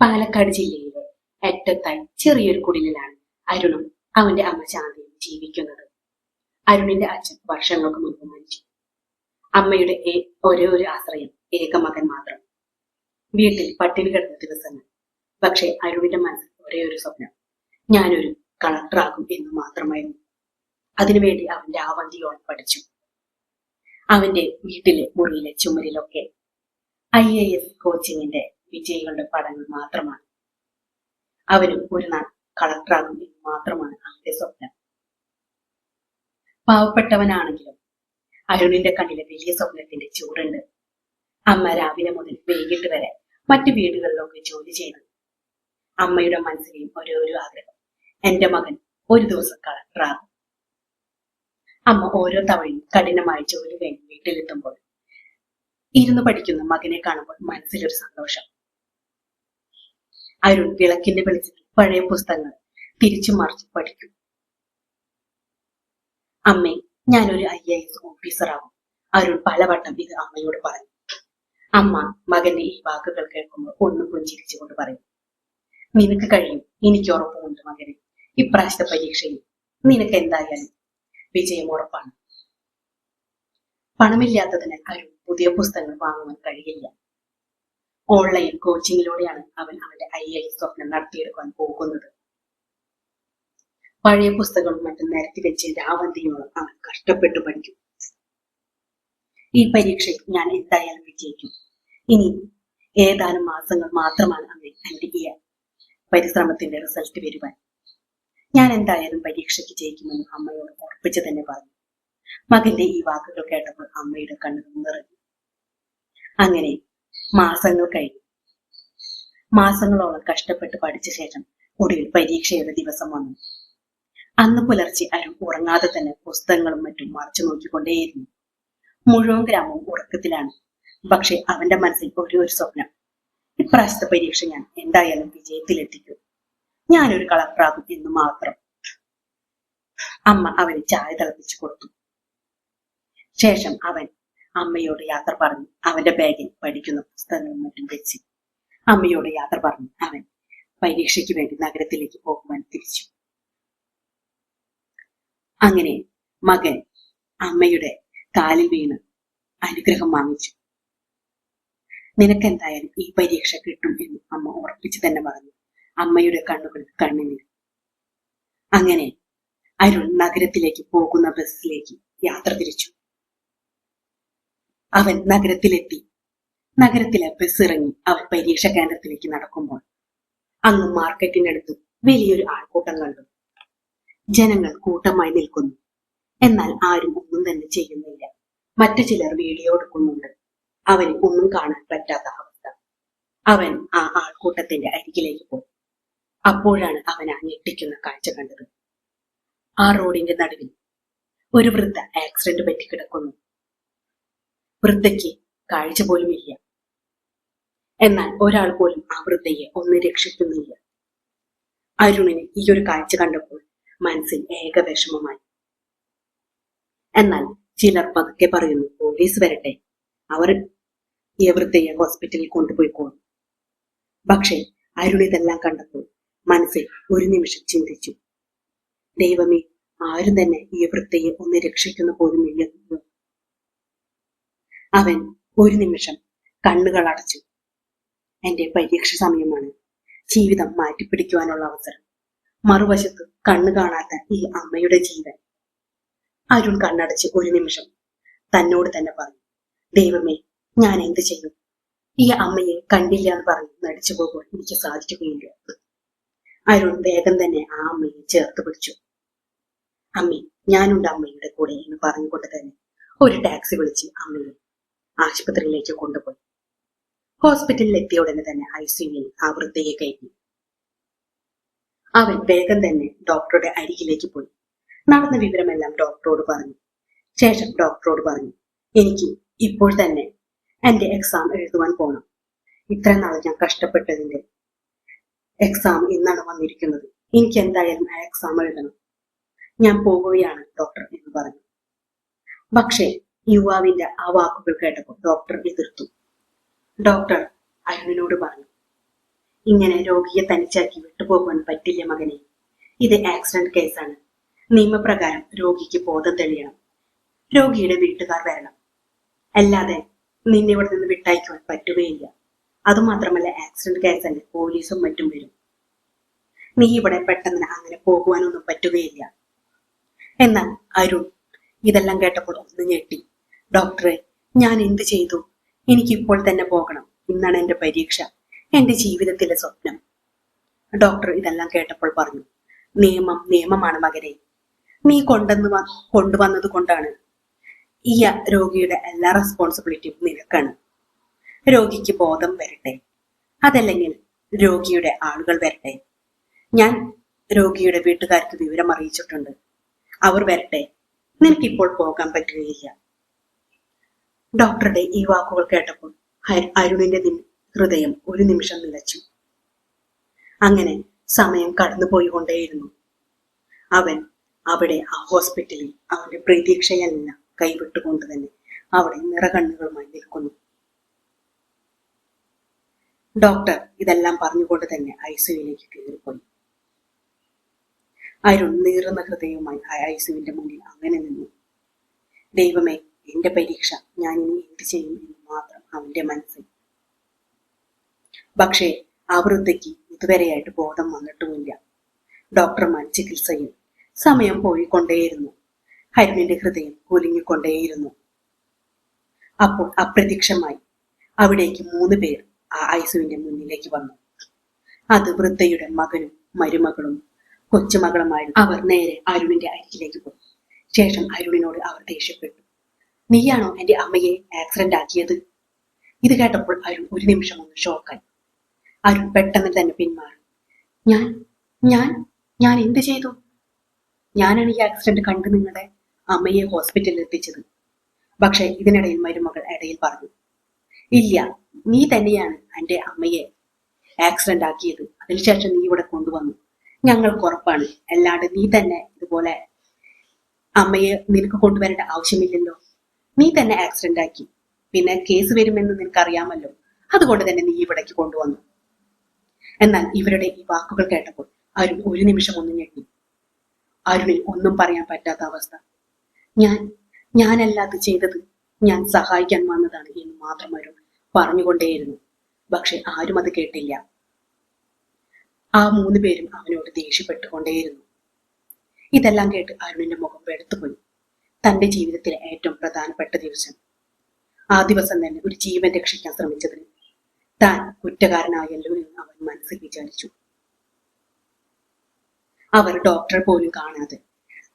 പാലക്കാട് ജില്ലയിലെ എട്ടത്തായി ചെറിയൊരു കുടിലിലാണ് അരുണും അവന്റെ അമ്മ ശാന്തിയും ജീവിക്കുന്നത്. അരുണിന്റെ അച്ഛൻ വർഷങ്ങൾക്ക് മുൻപ് മരിച്ചു. അമ്മയുടെ ഒരേ ഒരു ആശ്രയം ഏക മകൻ മാത്രം. വീട്ടിൽ പട്ടിണി കിടന്ന ദിവസങ്ങൾ. പക്ഷേ അരുണിന്റെ മനസ്സിൽ ഒരേ ഒരു സ്വപ്നം. ഞാനൊരു കളക്ടറാകും എന്ന് മാത്രമായിരുന്നു. അതിനുവേണ്ടി അവന്റെ ആവന്തിയോളം പഠിച്ചു. അവന്റെ വീട്ടിലെ മുറിയിലെ ചുമരിലൊക്കെ ഐ എ എസ് കോച്ചിങ്ങിന്റെ വിജയികളുടെ പടങ്ങൾ മാത്രമാണ്. അവനും ഒരു നാൾ കളക്ടറാകും എന്ന് മാത്രമാണ് അവന്റെ സ്വപ്നം. പാവപ്പെട്ടവനാണെങ്കിലും അരുണിന്റെ കണ്ണിലെ വലിയ സ്വപ്നത്തിന്റെ ചൂടുണ്ട്. അമ്മ രാവിലെ മുതൽ വൈകിട്ട് വരെ മറ്റു വീടുകളിലൊക്കെ ജോലി ചെയ്തു അമ്മയുടെ മനസ്സിലെയും ഓരോരോ ആഗ്രഹം. എന്റെ മകൻ ഒരു ദിവസം കളക്ടറാകും അമ്മ ഓരോ തവണയും കഠിനമായി ജോലി കഴിഞ്ഞ് വീട്ടിലെത്തുമ്പോൾ ഇരുന്ന് പഠിക്കുന്ന മകനെ കാണുമ്പോൾ മനസ്സിലൊരു സന്തോഷം. അരുൺ വിളക്കിന്റെ വെളിച്ചത്തിൽ പഴയ പുസ്തകങ്ങൾ തിരിച്ചു മറിച്ച് പഠിക്കും. അമ്മേ ഞാനൊരു ഐ എ എസ് ഓഫീസറാകും അരുൺ പലവട്ടം ഇത് അമ്മയോട് പറഞ്ഞു. അമ്മ മകന്റെ ഈ വാക്കുകൾ കേൾക്കുമ്പോൾ ഒന്നും പുഞ്ചിരിച്ചുകൊണ്ട് പറയും. നിനക്ക് കഴിയും. എനിക്ക് ഉറപ്പുമുണ്ട് മകനെ. ഇപ്രാവശ്യത്തെ പരീക്ഷയിൽ നിനക്ക് എന്തായാലും വിജയം ഉറപ്പാണ്. പണമില്ലാത്തതിനാൽ അരുൺ പുതിയ പുസ്തകങ്ങൾ വാങ്ങുവാൻ കഴിയില്ല. ഓൺലൈൻ കോച്ചിങ്ങിലൂടെയാണ് അവൻ അവന്റെ ഐ ഐ സ്വപ്നം നടത്തിയെടുക്കാൻ പോകുന്നത്. പഴയ പുസ്തകങ്ങളും മറ്റും നിരത്തി വെച്ച് രാവന്തിയോളം അവൻ കഷ്ടപ്പെട്ടു പഠിക്കും. ഈ പരീക്ഷയിൽ ഞാൻ എന്തായാലും വിജയിക്കും. ഇനി ഏതാനും മാസങ്ങൾ മാത്രമാണ് അവൻ എന്റെ ഈ പരിശ്രമത്തിന്റെ റിസൾട്ട് വരുവാൻ. ഞാൻ എന്തായാലും പരീക്ഷയ്ക്ക് ജയിക്കുമെന്ന് അമ്മയോട് ഉറപ്പിച്ചു തന്നെ പറഞ്ഞു. മകന്റെ ഈ വാക്കുകൾ കേട്ടപ്പോൾ അമ്മയുടെ കണ്ണുകൾ നിറഞ്ഞു. അങ്ങനെ മാസങ്ങൾ കഴിഞ്ഞു. മാസങ്ങളോളം കഷ്ടപ്പെട്ട് പഠിച്ച ശേഷം ഒടുവിൽ പരീക്ഷയുടെ ദിവസം വന്നു. അന്ന് പുലർച്ചെ അരുൺ ഉറങ്ങാതെ തന്നെ പുസ്തകങ്ങളും മറ്റും മറച്ചു നോക്കിക്കൊണ്ടേയിരുന്നു. മുഴുവൻ ഗ്രാമവും ഉറക്കത്തിലാണ്. പക്ഷെ അവന്റെ മനസ്സിൽ ഒരേ ഒരു സ്വപ്നം. ഇപ്രാവശ്യത്തെ പരീക്ഷ ഞാൻ എന്തായാലും വിജയത്തിലെത്തിക്കും. ഞാനൊരു കളക്ടറാകും എന്ന് മാത്രം. അമ്മ അവന് ചായ തിളപ്പിച്ചു കൊടുത്തു. ശേഷം അവൻ അമ്മയോട് യാത്ര പറഞ്ഞു. അവന്റെ ബാഗിൽ പഠിക്കുന്ന പുസ്തകങ്ങളും മറ്റും വെച്ച് അമ്മയോട് യാത്ര പറഞ്ഞു. അവൻ പരീക്ഷയ്ക്ക് വേണ്ടി നഗരത്തിലേക്ക് പോകുവാൻ തിരിച്ചു. അങ്ങനെ മകൻ അമ്മയുടെ കാലിൽ വീണ് അനുഗ്രഹം വാങ്ങിച്ചു. നിനക്കെന്തായാലും ഈ പരീക്ഷ കിട്ടും എന്ന് അമ്മ ഉറപ്പിച്ചു തന്നെ പറഞ്ഞു. അമ്മയുടെ കണ്ണുകൾ കണ്ണിന്. അങ്ങനെ അരുൺ നഗരത്തിലേക്ക് പോകുന്ന ബസ്സിലേക്ക് യാത്ര തിരിച്ചു. അവൻ നഗരത്തിലെത്തി. നഗരത്തിലെ ബസ് ഇറങ്ങി അവൻ പരീക്ഷ കേന്ദ്രത്തിലേക്ക് നടക്കുമ്പോൾ അങ്ങ് മാർക്കറ്റിനടുത്ത് വലിയൊരു ആൾക്കൂട്ടം കണ്ടു. ജനങ്ങൾ കൂട്ടമായി നിൽക്കുന്നു. എന്നാൽ ആരും ഒന്നും തന്നെ ചെയ്യുന്നില്ല. മറ്റു ചിലർ വീഡിയോ എടുക്കുന്നുണ്ട്. അവന് ഒന്നും കാണാൻ പറ്റാത്ത അവസ്ഥ. അവൻ ആ ആൾക്കൂട്ടത്തിന്റെ അരികിലേക്ക് പോയി. അപ്പോഴാണ് അവൻ ആ ഞെട്ടിക്കുന്ന കാഴ്ച കണ്ടത്. ആ റോഡിന്റെ നടുവിൽ ഒരു വൃദ്ധ ആക്സിഡന്റ് പറ്റി കിടക്കുന്നു വൃദ്ധയ്ക്ക് കാഴ്ച പോലുമില്ല എന്നാൽ ഒരാൾ പോലും ആ വൃദ്ധയെ ഒന്ന് രക്ഷിക്കുന്നില്ല. അരുണിന് ഈ ഒരു കാഴ്ച കണ്ടപ്പോൾ മനസ്സിൽ ഏക എന്നാൽ ചിലർ പതുക്കെ പറയുന്നു പോലീസ് വരട്ടെ. അവർ ഈ വൃദ്ധയെ ഹോസ്പിറ്റലിൽ കൊണ്ടുപോയിക്കോളും. പക്ഷേ അരുൺ ഇതെല്ലാം കണ്ടപ്പോൾ മനസ്സിൽ ഒരു നിമിഷം ചിന്തിച്ചു. ദൈവമേ ആരും തന്നെ ഈ വൃദ്ധയെ ഒന്ന് രക്ഷിക്കുന്ന പോലും ഇല്ലെന്ന് അവൻ ഒരു നിമിഷം കണ്ണുകൾ അടച്ചു. എന്റെ പരീക്ഷ സമയമാണ്. ജീവിതം മാറ്റിപ്പിടിക്കുവാനുള്ള അവസരം. മറുവശത്ത് കണ്ണു കാണാത്ത ഈ അമ്മയുടെ ജീവൻ. അരുൺ കണ്ണടച്ച് ഒരു നിമിഷം തന്നോട് തന്നെ പറഞ്ഞു ദൈവമേ ഞാൻ എന്ത് ചെയ്യും? ഈ അമ്മയെ കണ്ടില്ല എന്ന് പറഞ്ഞ് നടിച്ചു പോകുമ്പോൾ എനിക്ക് സാധിക്കുകയില്ല. അരുൺ വേഗം തന്നെ ആ അമ്മയെ ചേർത്ത് പിടിച്ചു. അമ്മേ ഞാനുണ്ട് അമ്മയുടെ കൂടെ എന്ന് പറഞ്ഞുകൊണ്ട് തന്നെ ഒരു ടാക്സി വിളിച്ച് അമ്മയെ ആശുപത്രിയിലേക്ക് കൊണ്ടുപോയി. ഹോസ്പിറ്റലിൽ എത്തിയ ഉടനെ തന്നെ ഐ സിയുവിൽ ആ വൃദ്ധയെ കയറ്റി. അവൻ വേഗം തന്നെ ഡോക്ടറുടെ അരികിലേക്ക് പോയി. നടന്ന വിവരമെല്ലാം ഡോക്ടറോട് പറഞ്ഞു. ശേഷം ഡോക്ടറോട് പറഞ്ഞു എനിക്ക് ഇപ്പോൾ തന്നെ എന്റെ എക്സാം എഴുതുവാൻ പോകണം ഇത്ര നാൾ ഞാൻ കഷ്ടപ്പെട്ടതിന്റെ എക്സാം ഇന്നാണ് വന്നിരിക്കുന്നത്. എനിക്ക് എന്തായാലും ആ എക്സാം എഴുതണം. ഞാൻ പോവുകയാണ് ഡോക്ടർ എന്ന് പറഞ്ഞു. പക്ഷേ യുവാവിന്റെ ആ വാക്കുകൾ കേട്ടപ്പോൾ ഡോക്ടർ എതിർത്തു. ഡോക്ടർ അരുണിനോട് പറഞ്ഞു ഇങ്ങനെ രോഗിയെ തനിച്ചാക്കി വിട്ടുപോകാൻ പറ്റില്ല മകനെ. ഇത് ആക്സിഡന്റ് കേസാണ് നിയമപ്രകാരം രോഗിക്ക് ബോധം തെളിയണം. രോഗിയുടെ വീട്ടുകാർ വരണം. അല്ലാതെ നിന്നെ ഇവിടെ നിന്ന് വിട്ടയക്കുവാൻ പറ്റുകയില്ല. അതുമാത്രമല്ല ആക്സിഡന്റ് കേസല്ലേ പോലീസും മറ്റും വരും. നീ ഇവിടെ പെട്ടെന്ന് അങ്ങനെ പോകുവാനൊന്നും പറ്റുകയില്ല. എന്നാൽ അരുൺ ഇതെല്ലാം കേട്ടപ്പോൾ ഒന്ന് ഞെട്ടി. ഡോക്ടറെ ഞാൻ എന്ത് ചെയ്തു? എനിക്കിപ്പോൾ തന്നെ പോകണം. ഇന്നാണ് എന്റെ പരീക്ഷ. എന്റെ ജീവിതത്തിലെ സ്വപ്നം. ഡോക്ടർ ഇതെല്ലാം കേട്ടപ്പോൾ പറഞ്ഞു നിയമം നിയമമാണ് മകനെ. നീ കൊണ്ടെന്ന് കൊണ്ടുവന്നത് കൊണ്ടാണ്. ഈ രോഗിയുടെ എല്ലാ റെസ്പോൺസിബിലിറ്റിയും നിനക്കാണ്. രോഗിക്ക് ബോധം വരട്ടെ. അതല്ലെങ്കിൽ രോഗിയുടെ ആളുകൾ വരട്ടെ. ഞാൻ രോഗിയുടെ വീട്ടുകാർക്ക് വിവരം അറിയിച്ചിട്ടുണ്ട്. അവർ വരട്ടെ. നിനക്കിപ്പോൾ പോകാൻ പറ്റുകയില്ല. ഡോക്ടറുടെ ഈ വാക്കുകൾ കേട്ടപ്പോൾ അരുണിന്റെ ഹൃദയം ഒരു നിമിഷം നിലച്ചു. അങ്ങനെ സമയം കടന്നുപോയി കൊണ്ടേയിരുന്നു അവൻ അവിടെ ആ ഹോസ്പിറ്റലിൽ അവന്റെ പ്രതീക്ഷയെല്ലാം കൈവിട്ടുകൊണ്ട് തന്നെ അവിടെ നിറകണ്ണുകളുമായി നിൽക്കുന്നു. ഡോക്ടർ ഇതെല്ലാം പറഞ്ഞുകൊണ്ട് തന്നെ ഐസിയുവിലേക്ക് കയറിപ്പോയി. അരുൺ നീറുന്ന ഹൃദയവുമായി ആ ഐസിയുവിന്റെ മുന്നിൽ അങ്ങനെ നിന്നു. ദൈവമേ എന്റെ പരീക്ഷ ഞാൻ ഇനി എന്ത് ചെയ്യും എന്ന് മാത്രം അവന്റെ മനസ്സിൽ. പക്ഷേ ആ വൃദ്ധയ്ക്ക് ഇതുവരെയായിട്ട് ബോധം വന്നിട്ടുമില്ല. ഡോക്ടർമാർ ചികിത്സയിൽ സമയം പോയിക്കൊണ്ടേയിരുന്നു. ഹരിണിന്റെ ഹൃദയം കുലുങ്ങിക്കൊണ്ടേയിരുന്നു. അപ്പോൾ അപ്രത്യക്ഷമായി അവിടേക്ക് മൂന്ന് പേർ ആ ഐസുവിന്റെ മുന്നിലേക്ക് വന്നു. അത് വൃദ്ധയുടെ മകനും മരുമകളും കൊച്ചുമകളുമായി അവർ നേരെ അരുണിന്റെ അരികിലേക്ക് പോയി. ശേഷം അരുണിനോട് അവർ ദേഷ്യപ്പെട്ടു. നീയാണോ എന്റെ അമ്മയെ ആക്സിഡന്റ് ആക്കിയത്? ഇത് കേട്ടപ്പോൾ അരുൺ ഒരു നിമിഷം ഒന്ന് ഷോക്കായി അരുൺ പെട്ടെന്ന് തന്നെ പിന്മാറി. ഞാൻ ഞാൻ ഞാൻ എന്ത് ചെയ്തു? ഞാനാണ് ഈ ആക്സിഡന്റ് കണ്ട് നിങ്ങളുടെ അമ്മയെ ഹോസ്പിറ്റലിൽ എത്തിച്ചത്. പക്ഷെ ഇതിനിടയിൽ മരുമകൾ ഇടയിൽ പറഞ്ഞു ഇല്ല നീ തന്നെയാണ് എന്റെ അമ്മയെ ആക്സിഡന്റ് ആക്കിയത്. അതിനുശേഷം നീ ഇവിടെ കൊണ്ടുവന്നു. ഞങ്ങൾക്ക് ഉറപ്പാണ്. അല്ലാണ്ട് നീ തന്നെ ഇതുപോലെ അമ്മയെ നിനക്ക് കൊണ്ടുവരേണ്ട ആവശ്യമില്ലല്ലോ. നീ തന്നെ ആക്സിഡന്റ് ആക്കി. പിന്നെ കേസ് വരുമെന്ന് നിനക്കറിയാമല്ലോ. അതുകൊണ്ട് തന്നെ നീ ഇവിടേക്ക് കൊണ്ടുവന്നു. എന്നാൽ ഇവരുടെ ഈ വാക്കുകൾ കേട്ടപ്പോൾ അരുൺ ഒരു നിമിഷം ഒന്നും ഞെട്ടി. അരുണിൽ ഒന്നും പറയാൻ പറ്റാത്ത അവസ്ഥ. ഞാൻ ഞാനല്ലാത്ത ചെയ്തത് ഞാൻ സഹായിക്കാൻ വന്നതാണ് എന്ന് മാത്രം അരുൺ പറഞ്ഞുകൊണ്ടേയിരുന്നു. പക്ഷെ ആരും അത് കേട്ടില്ല. ആ മൂന്ന് പേരും അവനോട് ദേഷ്യപ്പെട്ടുകൊണ്ടേയിരുന്നു. ഇതെല്ലാം കേട്ട് അരുണിന്റെ മുഖം വെളുത്തുപോയി തന്റെ ജീവിതത്തിലെ ഏറ്റവും പ്രധാനപ്പെട്ട ദിവസം. ആ ദിവസം തന്നെ ഒരു ജീവൻ രക്ഷിക്കാൻ ശ്രമിച്ചതിന് താൻ കുറ്റക്കാരനായല്ലോ എന്ന് അവൻ മനസ്സിൽ വിചാരിച്ചു. അവർ ഡോക്ടറെ പോലും കാണാതെ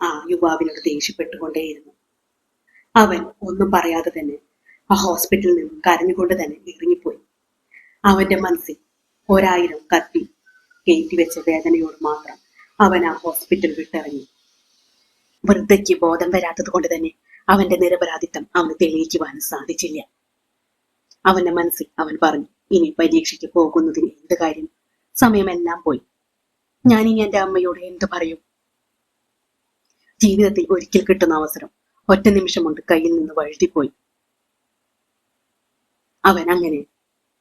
ആ യുവാവിനോട് ദേഷ്യപ്പെട്ടുകൊണ്ടേയിരുന്നു. അവൻ ഒന്നും പറയാതെ തന്നെ ആ ഹോസ്പിറ്റലിൽ നിന്നും കരഞ്ഞുകൊണ്ട് തന്നെ ഇറങ്ങിപ്പോയി. അവന്റെ മനസ്സിൽ ഒരായിരം കത്തി കയറ്റി വെച്ച വേദനയോട് മാത്രം അവൻ ആ ഹോസ്പിറ്റൽ വിട്ടിറങ്ങി. വൃദ്ധയ്ക്ക് ബോധം വരാത്തത് കൊണ്ട് തന്നെ അവന്റെ നിരപരാധിത്വം അവന് തെളിയിക്കുവാൻ സാധിച്ചില്ല. അവന്റെ മനസ്സിൽ അവൻ പറഞ്ഞു ഇനി പരീക്ഷയ്ക്ക് പോകുന്നതിന് എന്ത് കാര്യം? സമയമെല്ലാം പോയി. ഞാനിനി എന്റെ അമ്മയോട് എന്ത് പറയും? ജീവിതത്തിൽ ഒരിക്കൽ കിട്ടുന്ന അവസരം ഒറ്റ നിമിഷം കൊണ്ട് കയ്യിൽ നിന്ന് വഴുതിപ്പോയി. അവൻ അങ്ങനെ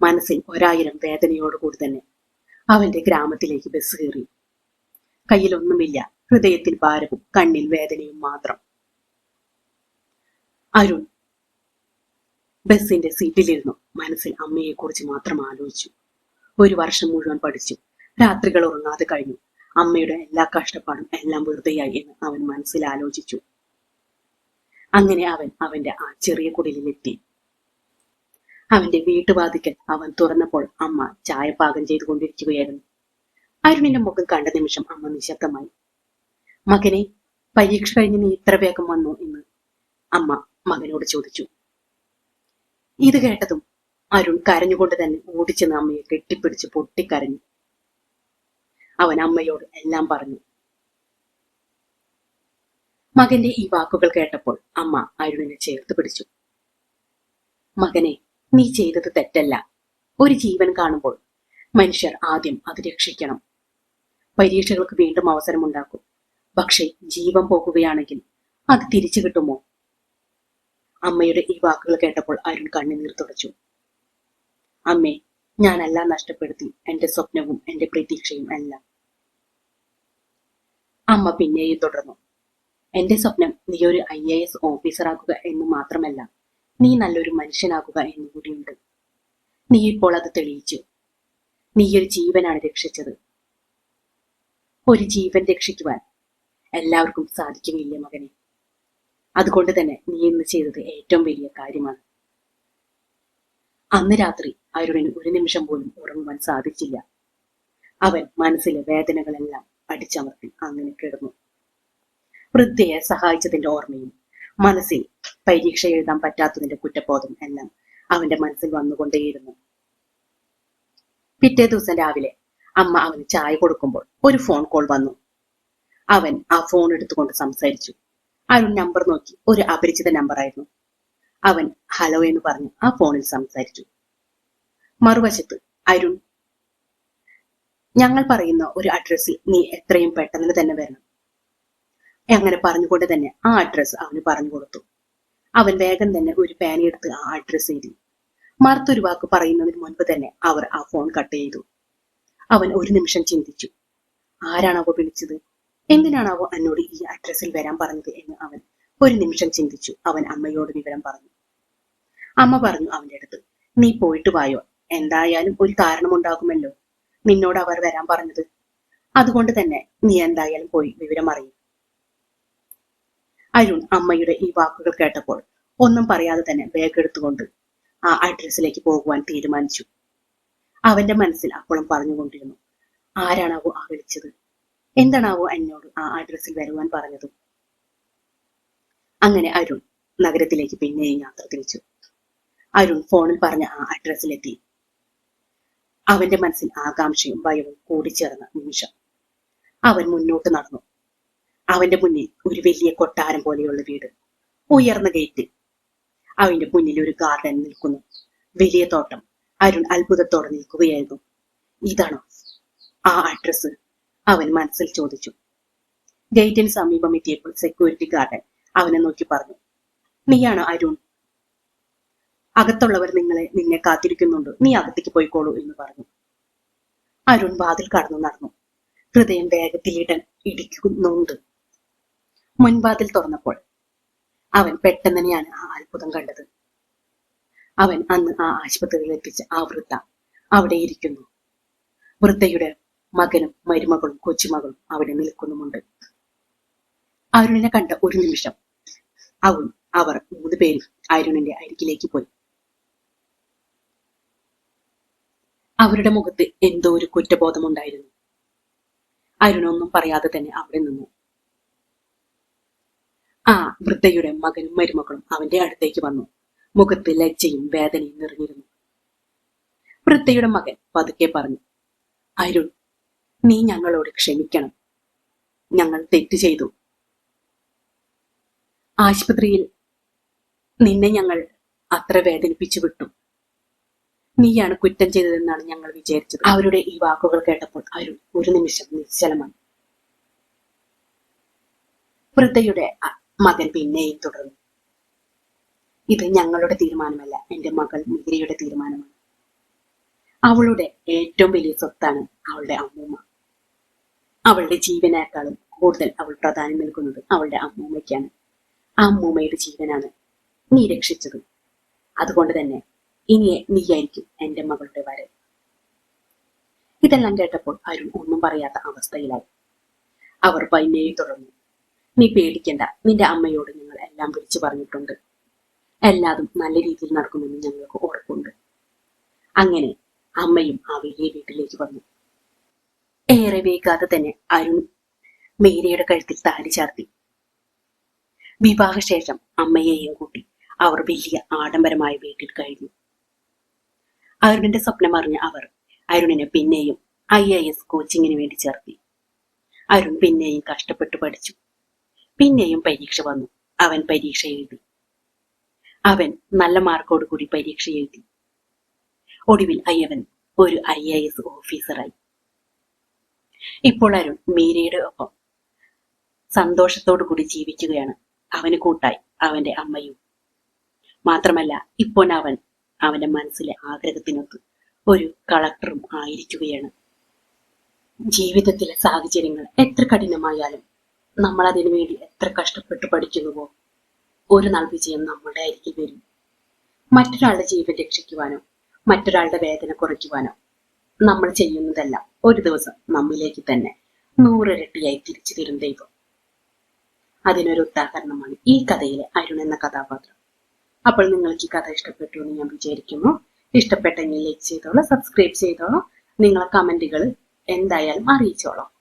മനസ്സിൽ ഒരായിരം വേദനയോടുകൂടി തന്നെ അവന്റെ ഗ്രാമത്തിലേക്ക് ബസ് കയറി. കയ്യിലൊന്നുമില്ല ഹൃദയത്തിൽ ഭാരവും കണ്ണിൽ വേദനയും മാത്രം. അരുൺ ബസിന്റെ സീറ്റിലിരുന്നു. മനസ്സിൽ അമ്മയെക്കുറിച്ച് മാത്രം ആലോചിച്ചു. ഒരു വർഷം മുഴുവൻ പഠിച്ചു. രാത്രികൾ ഉറങ്ങാതെ കഴിഞ്ഞു. അമ്മയുടെ എല്ലാ കഷ്ടപ്പാടും എല്ലാം വെറുതെയായി എന്ന് അവൻ മനസ്സിൽ ആലോചിച്ചു. അങ്ങനെ അവൻ അവന്റെ ആ ചെറിയ കുടിലിലെത്തി. അവന്റെ വീട്ടുവാതിക്കൽ അവൻ തുറന്നപ്പോൾ അമ്മ ചായ പാകം ചെയ്തുകൊണ്ടിരിക്കുകയായിരുന്നു. അരുണിന്റെ മുഖം കണ്ട നിമിഷം അമ്മ നിശബ്ദമായി മകനെ പരീക്ഷ കഴിഞ്ഞ് നീ ഇത്ര വേഗം വന്നു എന്ന് അമ്മ മകനോട് ചോദിച്ചു. ഇത് കേട്ടതും അരുൺ കരഞ്ഞുകൊണ്ട് തന്നെ ഓടിച്ചെന്ന് അമ്മയെ കെട്ടിപ്പിടിച്ച് പൊട്ടിക്കരഞ്ഞു. അവൻ അമ്മയോട് എല്ലാം പറഞ്ഞു. മകന്റെ ഈ വാക്കുകൾ കേട്ടപ്പോൾ അമ്മ അരുണിനെ ചേർത്ത് പിടിച്ചു. മകനെ നീ ചെയ്തത് തെറ്റല്ല. ഒരു ജീവൻ കാണുമ്പോൾ മനുഷ്യർ ആദ്യം അത് രക്ഷിക്കണം. പരീക്ഷകൾക്ക് വീണ്ടും അവസരമുണ്ടാക്കും. പക്ഷേ ജീവൻ പോകുകയാണെങ്കിൽ അത് തിരിച്ചു കിട്ടുമോ? അമ്മയുടെ ഈ വാക്കുകൾ കേട്ടപ്പോൾ അരുൺ കണ്ണുനീർ തുടച്ചു. അമ്മേ ഞാനെല്ലാം നഷ്ടപ്പെടുത്തി എന്റെ സ്വപ്നവും എന്റെ പ്രതീക്ഷയും എല്ലാം അമ്മ പിന്നെയും തുടർന്നു. എന്റെ സ്വപ്നം നീ ഒരു ഐ എ എസ് ഓഫീസറാകുക എന്ന് മാത്രമല്ല നീ നല്ലൊരു മനുഷ്യനാകുക എന്നു കൂടിയുണ്ട്. നീ ഇപ്പോൾ അത് തെളിയിച്ചു. നീ ഒരു ജീവനാണ് രക്ഷിച്ചത്. ഒരു ജീവൻ രക്ഷിക്കുവാൻ എല്ലാവർക്കും സാധിക്കുകയില്ല മകനെ? അതുകൊണ്ട് തന്നെ നീ ഇന്ന് ചെയ്തത് ഏറ്റവും വലിയ കാര്യമാണ്. അന്ന് രാത്രി അരുണിന് ഒരു നിമിഷം പോലും ഉറങ്ങുവാൻ സാധിച്ചില്ല. അവൻ മനസ്സിലെ വേദനകളെല്ലാം അടിച്ചമർത്തി അങ്ങനെ കിടന്നു. വൃദ്ധയെ സഹായിച്ചതിന്റെ ഓർമ്മയും മനസ്സിൽ പരീക്ഷ എഴുതാൻ പറ്റാത്തതിന്റെ കുറ്റബോധം എല്ലാം അവന്റെ മനസ്സിൽ വന്നുകൊണ്ടേയിരുന്നു. പിറ്റേ ദിവസം രാവിലെ അമ്മ അവന് ചായ കൊടുക്കുമ്പോൾ ഒരു ഫോൺ കോൾ വന്നു. അവൻ ആ ഫോൺ എടുത്തുകൊണ്ട് സംസാരിച്ചു. അരുൺ നമ്പർ നോക്കി. ഒരു അപരിചിത നമ്പർ ആയിരുന്നു. അവൻ ഹലോ എന്ന് പറഞ്ഞു ആ ഫോണിൽ സംസാരിച്ചു. മറുവശത്ത് അരുൺ ഞങ്ങൾ പറയുന്ന ഒരു അഡ്രസ്സിൽ നീ എത്രയും പെട്ടെന്ന് തന്നെ വരണം. അങ്ങനെ പറഞ്ഞുകൊണ്ട് തന്നെ ആ അഡ്രസ്സ് അവന് പറഞ്ഞു കൊടുത്തു. അവൻ വേഗം തന്നെ ഒരു പേനയെടുത്ത് ആ അഡ്രസ്സ് എഴുതി. മറുത്തൊരു വാക്ക് പറയുന്നതിന് മുൻപ് തന്നെ അവർ ആ ഫോൺ കട്ട് ചെയ്തു. അവൻ ഒരു നിമിഷം ചിന്തിച്ചു. ആരാണാവോ വിളിച്ചത്? എന്തിനാണാവോ എന്നോട് ഈ അഡ്രസ്സിൽ വരാൻ പറഞ്ഞത് എന്ന് അവൻ ഒരു നിമിഷം ചിന്തിച്ചു. അവൻ അമ്മയോട് വിവരം പറഞ്ഞു. അമ്മ പറഞ്ഞു അവന്റെ അടുത്ത് നീ പോയിട്ട് വായോ? എന്തായാലും ഒരു കാരണമുണ്ടാകുമല്ലോ. നിന്നോട് അവർ വരാൻ പറഞ്ഞത്. അതുകൊണ്ട് തന്നെ നീ എന്തായാലും പോയി വിവരം അറിയും. അരുൺ അമ്മയുടെ ഈ വാക്കുകൾ കേട്ടപ്പോൾ ഒന്നും പറയാതെ തന്നെ ബാഗ് എടുത്തുകൊണ്ട് ആ അഡ്രസ്സിലേക്ക് പോകുവാൻ തീരുമാനിച്ചു. അവന്റെ മനസ്സിൽ അപ്പോഴും പറഞ്ഞുകൊണ്ടിരുന്നു ആരാണാവോ ആ വിളിച്ചത്? എന്താണാവോ എന്നോട് ആ അഡ്രസ്സിൽ വരുവാൻ പറഞ്ഞത്. അങ്ങനെ അരുൺ നഗരത്തിലേക്ക് പിന്നെയും യാത്ര തിരിച്ചു. അരുൺ ഫോണിൽ പറഞ്ഞ ആ അഡ്രസ്സിലെത്തി അവന്റെ മനസ്സിൽ ആകാംക്ഷയും ഭയവും കൂടിച്ചേർന്ന നിമിഷം അവൻ മുന്നോട്ട് നടന്നു. അവന്റെ മുന്നിൽ ഒരു വലിയ കൊട്ടാരം പോലെയുള്ള വീട്. ഉയർന്ന ഗേറ്റ് അവന്റെ മുന്നിൽ ഒരു ഗാർഡൻ നിൽക്കുന്നു. വലിയ തോട്ടം. അരുൺ അത്ഭുതത്തോടെ നിൽക്കുകയായിരുന്നു. ഇതാണോ ആ അഡ്രസ്സ് അവൻ മനസ്സിൽ ചോദിച്ചു. ഗേറ്റിന് സമീപം എത്തിയപ്പോൾ സെക്യൂരിറ്റി ഗാർഡൻ അവനെ നോക്കി പറഞ്ഞു നീയാണോ അരുൺ? അകത്തുള്ളവർ നിങ്ങളെ നിന്നെ കാത്തിരിക്കുന്നുണ്ട്. നീ അകത്തേക്ക് പോയിക്കോളൂ എന്ന് പറഞ്ഞു. അരുൺ വാതിൽ കടന്നു നടന്നു. ഹൃദയം വേഗത്തിലിടൻ ഇടിക്കുന്നുണ്ട്. മുൻവാതിൽ തുറന്നപ്പോൾ അവൻ പെട്ടെന്ന് തന്നെയാണ് ആ അത്ഭുതം കണ്ടത്. അവൻ അന്ന് ആ ആശുപത്രിയിൽ എത്തിച്ച ആ വൃദ്ധ അവിടെ ഇരിക്കുന്നു. വൃദ്ധയുടെ മകനും മരുമകളും കൊച്ചുമകളും അവിടെ നിൽക്കുന്നുമുണ്ട്. അരുണിനെ കണ്ട ഒരു നിമിഷം അവൾ അവർ മൂന്ന് പേരും അരുണിന്റെ അരികിലേക്ക് പോയി. അവരുടെ മുഖത്ത് എന്തോ ഒരു കുറ്റബോധമുണ്ടായിരുന്നു. അരുണൊന്നും പറയാതെ തന്നെ അവിടെ നിന്നു. ആ വൃദ്ധയുടെ മകനും മരുമകളും അവന്റെ അടുത്തേക്ക് വന്നു. മുഖത്ത് ലജ്ജയും വേദനയും നിറഞ്ഞിരുന്നു. വൃദ്ധയുടെ മകൻ പതുക്കെ പറഞ്ഞു അരുൺ നീ ഞങ്ങളോട് ക്ഷമിക്കണം. ഞങ്ങൾ തെറ്റ് ചെയ്തു. ആശുപത്രിയിൽ നിന്നെ ഞങ്ങൾ അത്ര വേദനിപ്പിച്ചു വിട്ടു. നീയാണ് കുറ്റം ചെയ്തതെന്നാണ് ഞങ്ങൾ വിചാരിച്ചത്. അവരുടെ ഈ വാക്കുകൾ കേട്ടപ്പോൾ അരുൺ ഒരു നിമിഷം നിശ്ചലമായി. വൃദ്ധയുടെ മകൻ പിന്നെയും തുടർന്നു. ഇത് ഞങ്ങളുടെ തീരുമാനമല്ല എന്റെ മകൾ മീരയുടെ തീരുമാനമാണ്. അവളുടെ ഏറ്റവും വലിയ സ്വത്താണ് അവളുടെ അമ്മൂമ്മ. അവളുടെ ജീവനേക്കാളും കൂടുതൽ അവൾ പ്രാധാന്യം നൽകുന്നത് അവളുടെ അമ്മൂമ്മയ്ക്കാണ്. ആ അമ്മൂമ്മയുടെ ജീവനാണ് നീ രക്ഷിച്ചത്. അതുകൊണ്ട് തന്നെ ഇനി നീയായിരിക്കും എന്റെ മകളുടെ വരെ ഇതെല്ലാം കേട്ടപ്പോൾ അരുൺ ഒന്നും പറയാത്ത അവസ്ഥയിലായി. അവർ പൈനയെ തുടർന്നു. നീ പേടിക്കണ്ട നിന്റെ അമ്മയോട് ഞങ്ങൾ എല്ലാം വിളിച്ചു പറഞ്ഞിട്ടുണ്ട്. എല്ലാതും നല്ല രീതിയിൽ നടക്കുമെന്ന് ഞങ്ങൾക്ക് ഉറപ്പുണ്ട്. അങ്ങനെ അമ്മയും ആ വലിയ വീട്ടിലേക്ക് വന്നു. ഏറെ വൈകാതെ തന്നെ അരുൺ മേരിയുടെ കഴുത്തിൽ താലി ചാർത്തി. വിവാഹശേഷം അമ്മയെയും കൂട്ടി അവർ വലിയ ആഡംബരമായ വീട്ടിൽ കഴിഞ്ഞു. അരുണിന്റെ സ്വപ്നം അറിഞ്ഞ അവർ അരുണിനെ പിന്നെയും ഐ എ എസ് കോച്ചിങ്ങിന് വേണ്ടി ചേർത്തി. അരുൺ പിന്നെയും കഷ്ടപ്പെട്ട് പഠിച്ചു. പിന്നെയും പരീക്ഷ വന്നു. അവൻ പരീക്ഷ എഴുതി. അവൻ നല്ല മാർക്കോട് കൂടി പരീക്ഷ എഴുതി. ഒടുവിൽ അയ്യവൻ ഒരു ഐ എ എസ് ഓഫീസറായി. ഇപ്പോൾ അരുൺ മീരയുടെ ഒപ്പം സന്തോഷത്തോടു കൂടി ജീവിക്കുകയാണ്. അവന് കൂട്ടായി അവന്റെ അമ്മയും. മാത്രമല്ല ഇപ്പോൾ അവൻ അവന്റെ മനസ്സിലെ ആഗ്രഹത്തിനൊത്ത് ഒരു കളക്ടറും ആയിരിക്കുകയാണ്. ജീവിതത്തിലെ സാഹചര്യങ്ങൾ എത്ര കഠിനമായാലും നമ്മൾ അതിനു വേണ്ടി എത്ര കഷ്ടപ്പെട്ട് പഠിക്കുന്നുവോ ഒരു നാൾ വിജയം നമ്മളുടെ അരികിൽ വരും. മറ്റൊരാളുടെ ജീവൻ രക്ഷിക്കുവാനോ മറ്റൊരാളുടെ വേദന കുറയ്ക്കുവാനോ നമ്മൾ ചെയ്യുന്നതെല്ലാം ഒരു ദിവസം നമ്മിലേക്ക് തന്നെ നൂറിരട്ടിയായി തിരിച്ചു തരും ദൈവം. അതിനൊരു ഉദാഹരണമാണ് ഈ കഥയിലെ അരുൺ എന്ന കഥാപാത്രം. അപ്പോൾ നിങ്ങൾക്ക് ഈ കഥ ഇഷ്ടപ്പെട്ടു എന്ന് ഞാൻ വിചാരിക്കുന്നു. ഇഷ്ടപ്പെട്ടെങ്കിൽ ലൈക്ക് ചെയ്തോളൂ സബ്സ്ക്രൈബ് ചെയ്തോളൂ. നിങ്ങളെ കമന്റുകൾ എന്തായാലും അറിയിച്ചോളൂ.